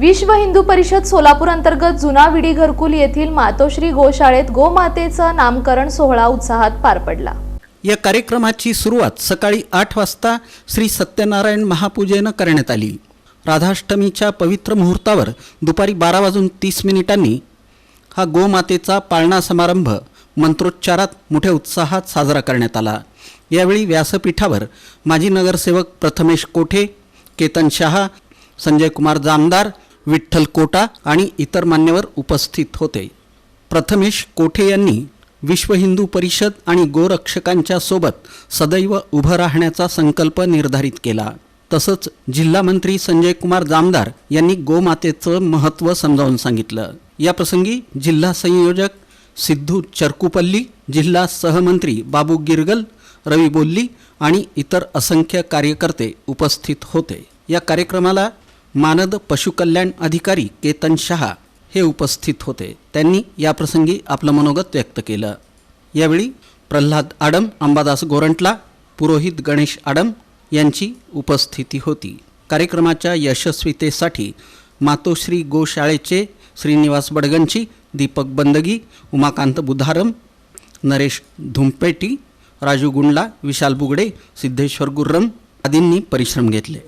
विश्व हिंदू परिषद सोलापूर अंतर्गत जुना विडी घरकुल येथील मातोश्री गोशाळेत गोमातेचं नामकरण सोहळा उत्साहात पार पडला. या कार्यक्रमाची सुरुवात सकाळी आठ वाजता श्री सत्यनारायण महापूजेनं करण्यात आली. राधाष्टमीच्या पवित्र मुहूर्तावर दुपारी बारा वाजून तीस मिनिटांनी हा गोमातेचा पाळणा समारंभ मंत्रोच्चारात मोठ्या उत्साहात साजरा करण्यात आला. यावेळी व्यासपीठावर माजी नगरसेवक प्रथमेश कोठे केतन शहा संजय कुमार जामदार विठ्ठल कोटा आणि इतर मान्यवर उपस्थित होते. प्रथमेश कोठे यांनी विश्व हिंदू परिषद आणि गोरक्षकांच्या सोबत सदैव उभं राहण्याचा संकल्प निर्धारित केला. तसंच जिल्हा मंत्री संजय कुमार जामदार यांनी गोमातेचं महत्त्व समजावून सांगितलं. याप्रसंगी जिल्हा संयोजक सिद्धू चरकुपल्ली जिल्हा सहमंत्री बाबू गिरगल रवी बोल्ली आणि इतर असंख्य कार्यकर्ते उपस्थित होते. या कार्यक्रमाला मानद पशुकल्याण अधिकारी केतन शहा हे उपस्थित होते. त्यांनी याप्रसंगी आपलं मनोगत व्यक्त केलं. यावेळी प्रल्हाद आडम अंबादास गोरंटला पुरोहित गणेश आडम यांची उपस्थिती होती. कार्यक्रमाच्या यशस्वीतेसाठी मातोश्री गोशाळेचे श्रीनिवास बडगंची दीपक बंदगी उमाकांत बुधारम नरेश धुमपेटी राजू गुंडला विशाल बुगडे सिद्धेश्वर गुर्रम आदींनी परिश्रम घेतले.